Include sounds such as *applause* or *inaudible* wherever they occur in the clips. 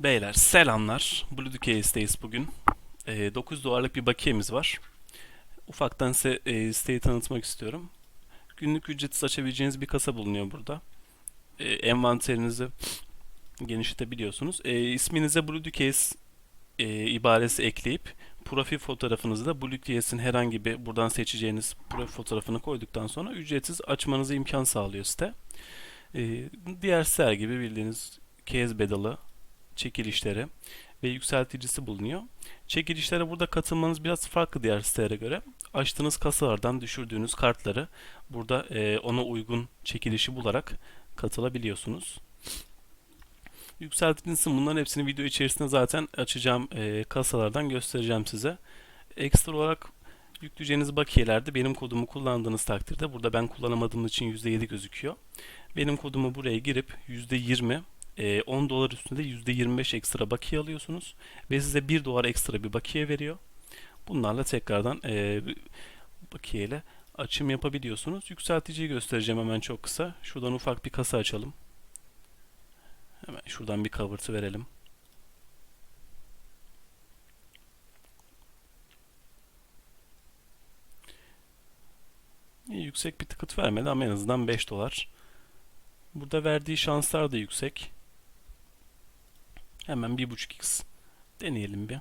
Beyler selamlar. Blue Case'deyiz bugün. Ee, 9 dolarlık bir bakiyemiz var. Ufaktan size e, siteyi tanıtmak istiyorum. Günlük ücretsiz açabileceğiniz bir kasa bulunuyor burada. E, envanterinizi genişletebiliyorsunuz. E, isminize Blue Case e, ibaresi ekleyip profil fotoğrafınızı da Blue Case'in herhangi bir buradan seçeceğiniz profil fotoğrafını koyduktan sonra ücretsiz açmanızı imkan sağlıyor site. E, diğer siteler gibi bildiğiniz Case bedalı çekilişleri ve yükselticisi bulunuyor. Çekilişlere burada katılmanız biraz farklı diğer sitelere göre. Açtığınız kasalardan düşürdüğünüz kartları burada e, ona uygun çekilişi bularak katılabiliyorsunuz. Yükselticisi bunların hepsini video içerisinde zaten açacağım e, kasalardan göstereceğim size. Ekstra olarak yükleyeceğiniz bakiyelerde benim kodumu kullandığınız takdirde burada ben kullanamadığım için %7 gözüküyor. Benim kodumu buraya girip %20 e, 10 dolar üstünde %25 ekstra bakiye alıyorsunuz ve size 1 dolar ekstra bir bakiye veriyor. Bunlarla tekrardan e, bakiyeyle açım yapabiliyorsunuz. Yükselticiyi göstereceğim hemen çok kısa. Şuradan ufak bir kasa açalım. Hemen şuradan bir kavırtı verelim. İyi, yüksek bir tıkıt vermedi ama en azından 5 dolar. Burada verdiği şanslar da yüksek. Hemen 1.5x deneyelim bir.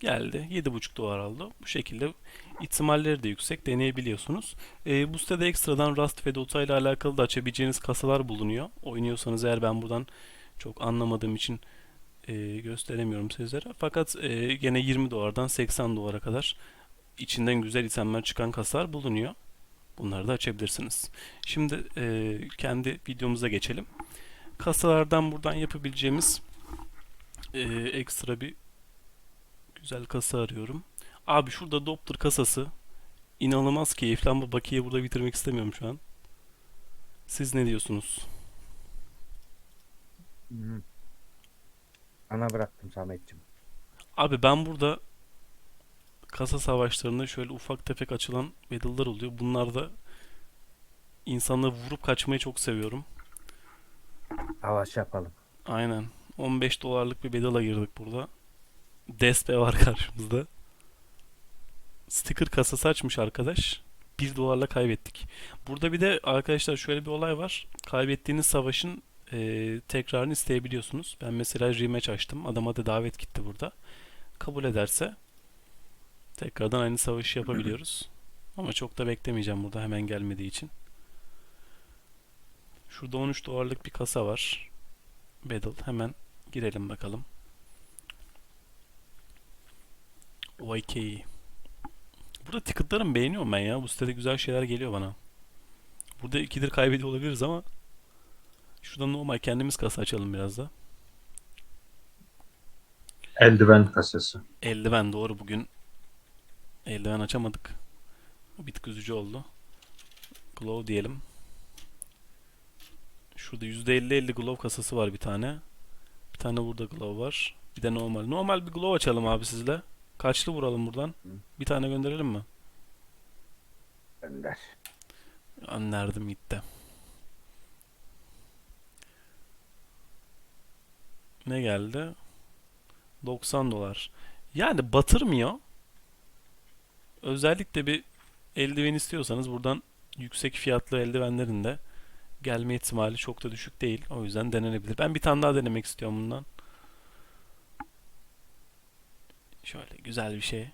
Geldi. 7.5 dolar aldı. Bu şekilde ihtimalleri de yüksek deneyebiliyorsunuz. Ee, bu sitede ekstradan Rust ve Dota ile alakalı da açabileceğiniz kasalar bulunuyor. Oynuyorsanız eğer ben buradan çok anlamadığım için e, gösteremiyorum sizlere. Fakat e, gene 20 dolardan 80 dolara kadar içinden güzel itemler çıkan kasalar bulunuyor. Bunları da açabilirsiniz. Şimdi e, kendi videomuza geçelim. Kasalardan buradan yapabileceğimiz e, ekstra bir güzel kasa arıyorum. Abi şurada Doppler kasası inanılmaz keyifli ama bakiye burada bitirmek istemiyorum şu an. Siz ne diyorsunuz? Hı. Ana bıraktım Samet'ciğim. Abi ben burada kasa savaşlarında şöyle ufak tefek açılan battle'lar oluyor. Bunlarda insanları vurup kaçmayı çok seviyorum. Savaş yapalım. Aynen. 15 dolarlık bir bedel'a girdik burada. Despe var *laughs* karşımızda. Sticker kasası açmış arkadaş. 1 dolarla kaybettik. Burada bir de arkadaşlar şöyle bir olay var. Kaybettiğiniz savaşın e, tekrarını isteyebiliyorsunuz. Ben mesela rematch açtım. Adama da davet gitti burada. Kabul ederse tekrardan aynı savaşı yapabiliyoruz. *laughs* Ama çok da beklemeyeceğim burada hemen gelmediği için. Şurada 13 dolarlık bir kasa var. Battle. Hemen girelim bakalım. YK. Burada ticketlarımı beğeniyorum ben ya. Bu sitede güzel şeyler geliyor bana. Burada ikidir kaybediyor olabiliriz ama şuradan normal kendimiz kasa açalım biraz da. Eldiven kasası. Eldiven doğru bugün eldiven açamadık. O bir tık üzücü oldu. Glove diyelim. Şurada %50-50 glove kasası var bir tane. Bir tane burada glove var. Bir de normal. Normal bir glove açalım abi sizle. Kaçlı vuralım buradan? Bir tane gönderelim mi? Gönder. Anlardım gitti. Ne geldi? 90 dolar. Yani batırmıyor. Özellikle bir eldiven istiyorsanız buradan yüksek fiyatlı eldivenlerin de gelme ihtimali çok da düşük değil. O yüzden denenebilir. Ben bir tane daha denemek istiyorum bundan. Şöyle güzel bir şey.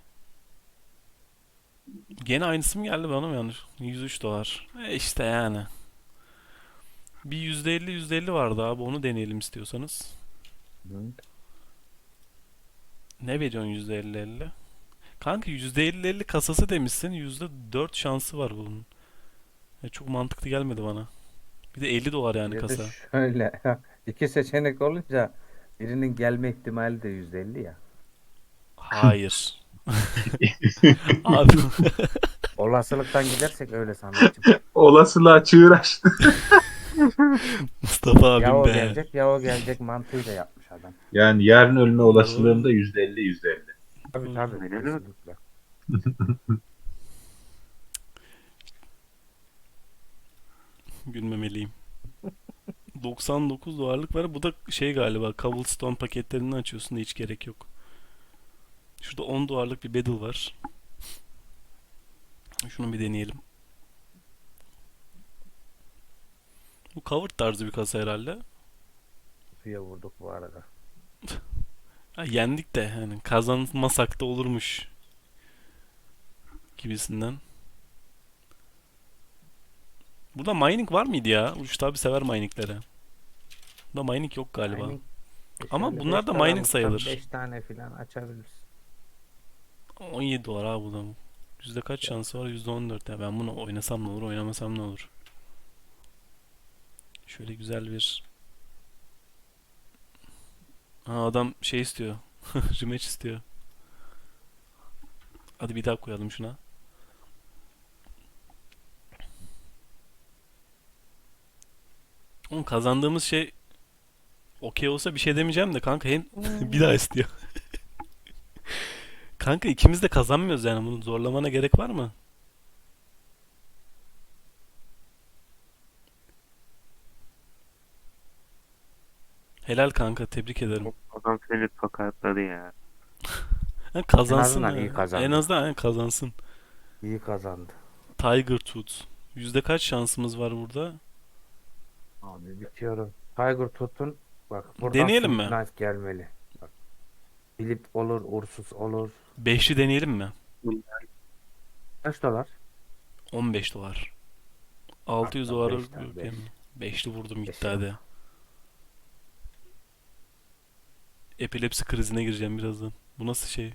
Gene aynısı mı geldi bana mı yanlış? 103 dolar. E işte yani. Bir %50 %50 vardı abi onu deneyelim istiyorsanız. Hı. Ne veriyorsun %50 50? Kanka %50 50 kasası demişsin %4 şansı var bunun. Ya çok mantıklı gelmedi bana. Bir de 50 dolar yani kasa. Şöyle. *laughs* iki seçenek olunca birinin gelme ihtimali de %50 ya. Hayır. *laughs* Abi *laughs* Olasılıktan gidersek öyle Samet'ciğim. Olasılığa çığır açtı. Mustafa ya abim o be. gelecek ya o gelecek mantığıyla yapmış adam. Yani yarın ölme olasılığım da %50 %50. Tabii tabii. kesinlikle. Gülmemeliyim. *laughs* 99 dolarlık var. Bu da şey galiba Cobblestone paketlerinden açıyorsun da hiç gerek yok. Şurada 10 dolarlık bir Battle var. Şunu bir deneyelim. Bu cover tarzı bir kasa herhalde. Suya vurduk bu arada. *laughs* Ha, yendik de yani kazanmasak da olurmuş gibisinden. Burada mining var mıydı ya? Uçut abi sever miningleri. Burada mining yok galiba. Mining- Ama Şöyle bunlar da mining sayılır. beş tane falan açabiliriz. 17 dolar abi bu da. Yüzde kaç şansı var? Yüzde 14 ya. Ben bunu oynasam ne olur, oynamasam ne olur? Şöyle güzel bir... Ha adam şey istiyor. *laughs* Rematch istiyor. Hadi bir daha koyalım şuna. Oğlum kazandığımız şey okey olsa bir şey demeyeceğim de kanka hem *laughs* bir daha istiyor. *laughs* Kanka ikimiz de kazanmıyoruz yani bunu zorlamana gerek var mı? Helal kanka tebrik ederim. Adam seni tokatladı ya. *laughs* Ha, kazansın azından ya. iyi kazandı. En azından kazansın. İyi kazandı. Tiger Tooth. Yüzde kaç şansımız var burada? Abi bitiyorum. Tiger tutun. Bak buradan Deneyelim mi? Flintknife gelmeli. Bak. Bilip olur, uğursuz olur. Beşli deneyelim mi? Kaç dolar? 15 dolar. 600 Hatta dolar beşten beş. Beşli vurdum gitti Beş hadi. Epilepsi krizine gireceğim birazdan. Bu nasıl şey?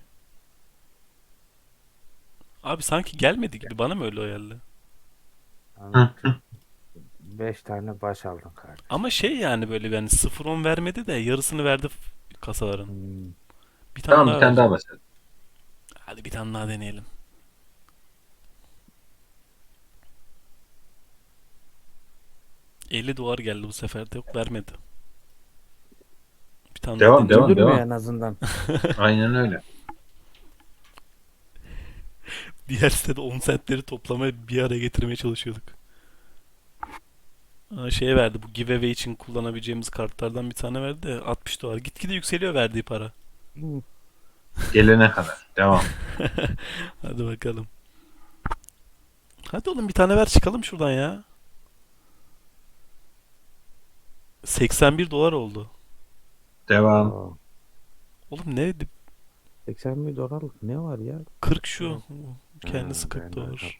Abi sanki gelmedi gibi bana mı öyle geldi? Anladım. Beş tane baş aldın kardeşim. Ama şey yani böyle yani 0-10 vermedi de yarısını verdi f- kasaların. Hmm. Bir tane Tamam daha bir tane ver. daha basalım. Hadi bir tane daha deneyelim. ...50 dolar geldi bu sefer de yok vermedi. Bir tane daha Devam, devam. Güldürmüyor en azından. *laughs* *laughs* Aynen öyle. Diğer sitede 10 centleri toplamaya bir araya getirmeye çalışıyorduk. Aa, şeye verdi bu giveaway için kullanabileceğimiz kartlardan bir tane verdi de 60 dolar. Gitgide yükseliyor verdiği para. Hmm. Gelene kadar. Devam. *laughs* Hadi bakalım. Hadi oğlum bir tane ver çıkalım şuradan ya. 81 dolar oldu. Devam. Oğlum ne? 80 bin dolarlık ne var ya? 40 şu. Kendisi Ha, 40 ben de dolar.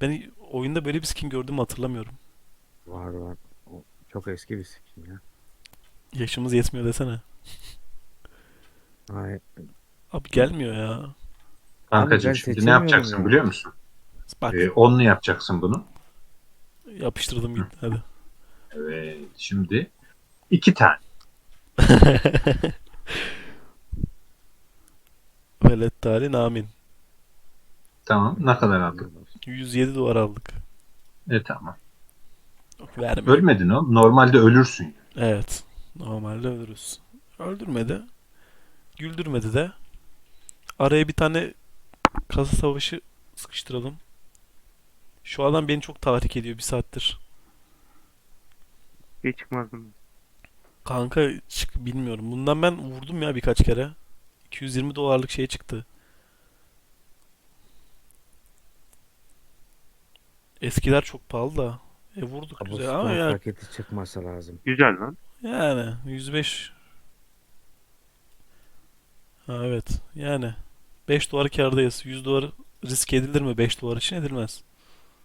Ben oyunda böyle bir skin gördüm hatırlamıyorum. Var var. O çok eski bir skin ya. Yaşımız yetmiyor desene. Ay, Abi gelmiyor ya. Kankacığım ben şimdi ne seçemiyorum yapacaksın ya. biliyor musun? Bak Ee, onlu yapacaksın bunu. yapıştırdım gitti hadi. Evet. Şimdi iki tane. *laughs* Velet talin amin. Tamam. Ne kadar aldın? 107 dolar aldık. E tamam. Vermiyor. Ölmedin o. Normalde ölürsün. Evet. Normalde ölürüz. Öldürmedi. Güldürmedi de. Araya bir tane kasa savaşı sıkıştıralım. Şu adam beni çok tahrik ediyor bir saattir. Hiç çıkmazdın. Kanka çık bilmiyorum. Bundan ben vurdum ya birkaç kere. 220 dolarlık şey çıktı. Eskiler çok pahalı da. E vurduk Bu güzel ama ya paketi çıkması lazım. Güzel lan. yani 105 Ha evet yani 5 dolar kârdayız. 100 dolar risk edilir mi 5 dolar için edilmez.